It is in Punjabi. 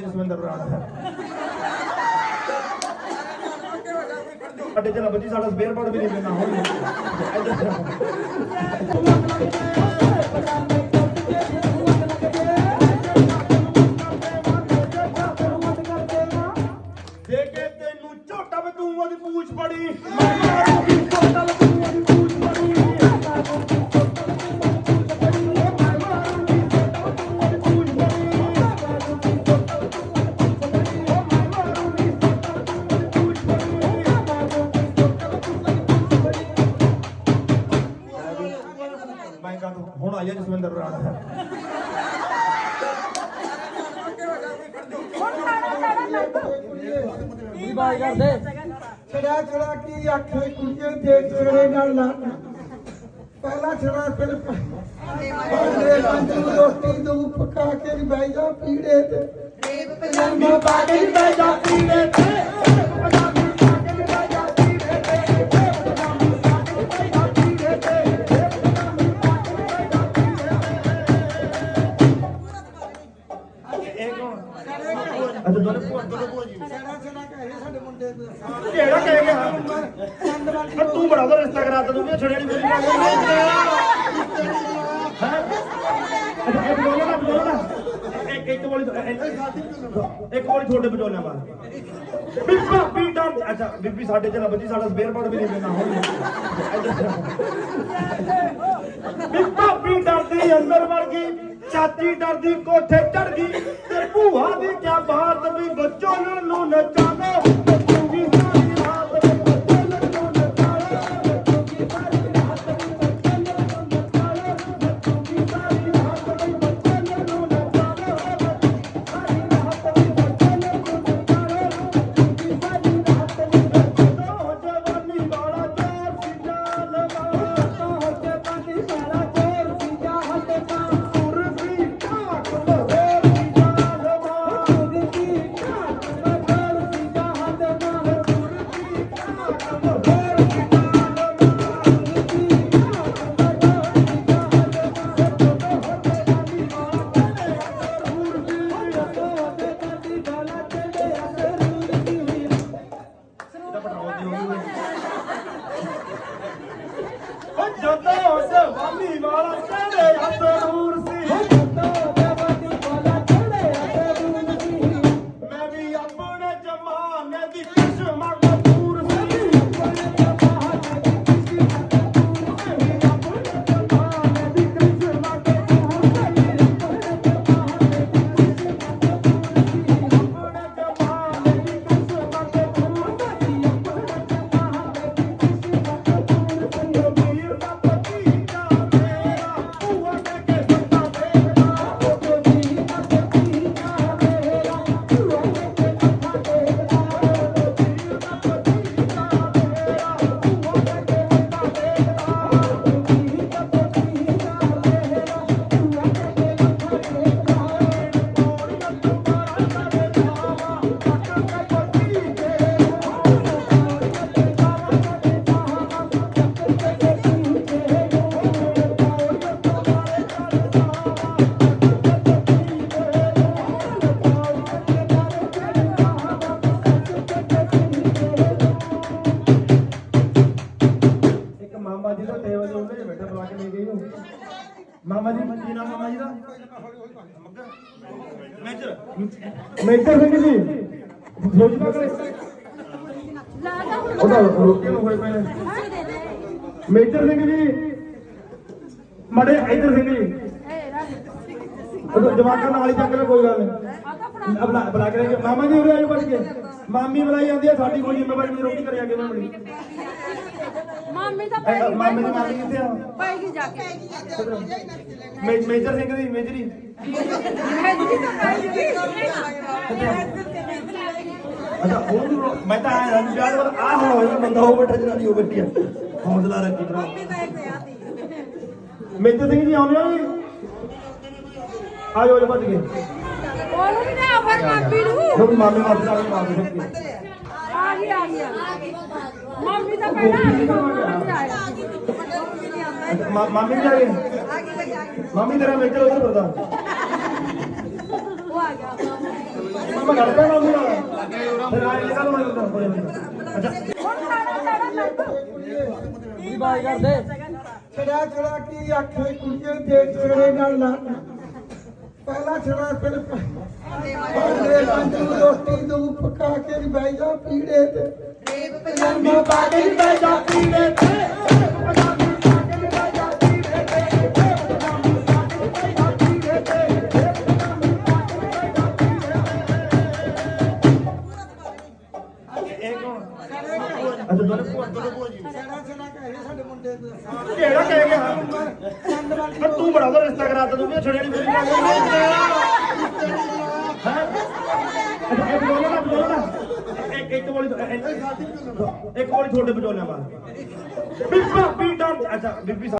ਜਸਵਿੰਦਰ ਬਰਾੜ ਸਾਡੇ ਚ ਬੱਜੀ ਸਾਡਾ ਸਪੇਅਰ ਪਾਰਟ ਵੀ ਨਹੀਂ ਪੈਂਦਾ ਹੁਣ ਆਇਆ ਜਸਵਿੰਦਰ ਬਰਾੜ ਕੀ ਬਾਤ ਕਰਦੇ? ਛੜਾ ਛੜਾ ਕੀ ਆਖੇ ਕੁੜੀਏ ਦੇ ਛੜੇ ਨਾਲ ਲੜਨਾ ਪਹਿਲਾ ਛੜਾ ਫਿਰ ਪੰਜੇ ਪੰਜ ਨੂੰ ਰੋਟੀ ਦੂ ਪਕਾ ਕੇ ਨੀ ਬਹਿ ਜਾ ਪੀੜੇ ਤੇ। ਪਜਾਮਾ ਪਾ ਕੇ ਨੀ ਬਹਿ ਜਾ ਪੀੜੇ ਤੇ। ਛੜਾ ਛੜਾ ਕਹੇ ਸਾਡੇ ਮੁੰਡੇ ਨੂੰ ਕਿਹੜਾ ਕਹਿ ਗਿਆ ਪਰ ਤੂੰ ਬੜਾ ਉਹਦਾ ਰਿਸ਼ਤਾ ਕਰਾਤਾ ਤੂੰ ਵੀ ਛੜਿਆ ਨਹੀਂ ਮੇਰੀ ਗੱਲ ਹੈ ਇੱਕ ਬੋਲੋ ਨਾ ਬੋਲੋ ਨਾ। ਇੱਕ ਇੱਕ ਬੋਲੀ ਇੱਕ ਬੋਲੀ ਤੁਹਾਡੇ ਬਜੋਲਿਆਂ ਬਾਅਦ ਬੀਬਾ ਵੀ ਡਰ ਅੱਛਾ ਬੀਬੀ ਸਾਡੇ ਚ ਨਾ ਬੱਜੀ ਸਾਡਾ ਸਪੇਅਰ ਪਾਰਟ ਵੀ ਨਹੀਂ ਪੈਂਦਾ ਹੁਣ ਬੀਬਾ ਵੀ ਡਰਦੀ ਅੰਦਰ ਵੜ ਗਈ। ਚਾਚੀ ਡਰਦੀ ਕੋਠੇ ਚੜ ਗਈ ਤੇ ਭੂਆ ਦੀ ਕਿਆ ਬਾਤ ਵੀ ਬੱਚੋਂ ਨੂੰ ਨਚਾਵੇ ਮਾਮਾ ਜੀ ਦਾ ਟੇਬਲ ਦੇ ਉੱਤੇ ਬੈਠਾ ਬੁਲਾ ਕੇ ਲੈ ਗਈ ਉਹ ਮਾਮਾ ਜੀ ਕੀ ਨਾਮ ਮਾਮਾ ਜੀ ਦਾ? ਮੇਜਰ। ਮੇਜਰ ਸਿੰਘ ਜੀ। ਲੋਜਨਾ ਕਰੇ ਉਹਦਾ ਰੋਕੇ ਨੂੰ ਹੋਏ ਪਏ ਨੇ। ਮੇਜਰ ਸਿੰਘ ਜੀ। ਮੜੇ ਇਧਰ ਸਿੰਘ ਜੀ। ਜਵਾਕਾਂ ਨਾਲ ਹੀ ਚੱਕ ਲੈ ਕੋਈ ਗੱਲ ਨਹੀਂ। ਬੁਲਾ ਬੁਲਾ ਕੇ ਲੈ ਕੇ ਮਾਮਾ ਜੀ ਉਰੇ ਆਇਓ ਬਣ ਕੇ। ਮਾਮੀ ਬੁਲਾਈ ਜਾਂਦੀ ਆ ਸਾਡੀ ਕੋਈ ਜ਼ਿੰਮੇਵਾਰੀ ਨਹੀਂ ਰੋਟੀ ਕਰਿਆ ਕੇ ਬਣਾਉਣੀ ਮਾਮੀ ਤਾਂ ਐ, ਮਾਮੇ ਦੀ ਮਾਮੀ ਕਿੱਥੇ ਆ? ਪਾਏਗੀ ਜਾ ਕੇ। ਮੇ- ਮੇਜਰ ਸਿੰਘ ਦੀ ਮੇਜਰੀ ਅੱਛਾ ਉਹ ਨੀ ਰੋ- ਮੈਂ ਤਾਂ ਆਇਆ ਰੰਗ ਵਿਆਹ ਵਾਲਾ ਆ ਹੁਣ ਹੋਇਆ ਬੰਦਾ ਉਹ ਬੈਠਾ ਜਨਾਨੀ ਉਹ ਬੈਠੀ ਆ। ਹੌਸਲਾ ਰੱਖੀ ਭਰਾ। ਮੇਜਰ ਸਿੰਘ ਜੀ ਆਉਂਦੇ ਹੋ ਜੀ? ਆਜੋ ਆਜੋ ਭੱਜ ਗਏ ਉਹਨੂੰ ਵੀ ਨਾ ਫਿਰ ਮਾਮੀ ਨੂੰ। ਹੁਣ ਮਾਮੇ ਮਾਮੇ ਦਾ ਮਾਮੇ ਸਿੰਘ ਆ ਗਈ ਆ ਗਈ ਮਾਮੀ ਤਾਂ ਪਹਿਲਾਂ ਆ ਗਈ ਮਾਮਾ ਵੀ ਆਇਆ। ਮਾ- ਮਾਮੀ ਵੀ ਆ ਗਏ ਮਾਮੀ ਤੇਰਾ ਮੇਜਰ ਉਧਰ ਫਿਰਦਾ। ਉਹ ਆ ਗਿਆ। ਆਪਾਂ ਲੜ ਪੈਣਾ ਉਹਦੇ ਨਾਲ। ਫਿਰ ਆਏ ਨਿਕਲ ਮੈਂ ਅੱਛਾ। ਹੁਣ ਸਾਡਾ ਸਾਡਾ ਲੱਗ ਬਾਈ ਕਰਦੇ? ਛੜਾ ਛੜਾ ਕੀ ਆਖੇ ਕੁੜੀਆਂ ਦੇਖ ਛੜੇ ਨਾਲ ਲੜ ਪਹਿਲਾ ਛੜਾ ਫਿਰ ਪੰਜਰੇ ਪੰਜ ਨੂੰ ਰੋਟੀ ਦੂ ਪਕਾ ਕੇ ਬਹਿ ਜਾ ਪੀੜੇ ਤੇ। ਪੰਜਾਬੀ ਪਾਗਲ ਬੈ ਜਾ ਪੀੜੇ ਤੇ ਪੰਜਾਬੀ ਪਾਗਲ ਬੈ ਜਾ ਪੀੜੇ ਤੇ। ਤੇ ਤੇ ਅੱਛਾ ਦੋਨੇ ਭੂਆ ਦੋਨੇ ਭੂਆ ਜੀ ਛੜਾ ਛੜਾ ਕਹੇ ਸਾਡੇ ਮੁੰਡੇ ਨੂੰ। ਕਿਹੜਾ ਕਹਿ ਗਿਆ ਹਾਂ ਚੰਦ ਵਾਲੀ ਆ ਤੂੰ ਬੜਾ ਉਹਦਾ ਰਿਸ਼ਤਾ ਕਰਾਤਾ ਤੂੰ ਵੀ ਛੜੇ ਨਹੀਂ ਬੋਲੀ ਹੈ ਅੱਛਾ ਇੱਕ ਬੋਲੋ ਨਾ ਬੋਲੋ ਨਾ ਇੱਕ ਇੱਕ ਬੋਲੀ ਇੱਕ ਬੋਲੀ ਤੁਹਾਡੇ ਬਜੋਲਿਆਂ ਬਾਅਦ ਬੀਬਾ ਬੀਬਾ ਅੱਛਾ ਬੀਬੀ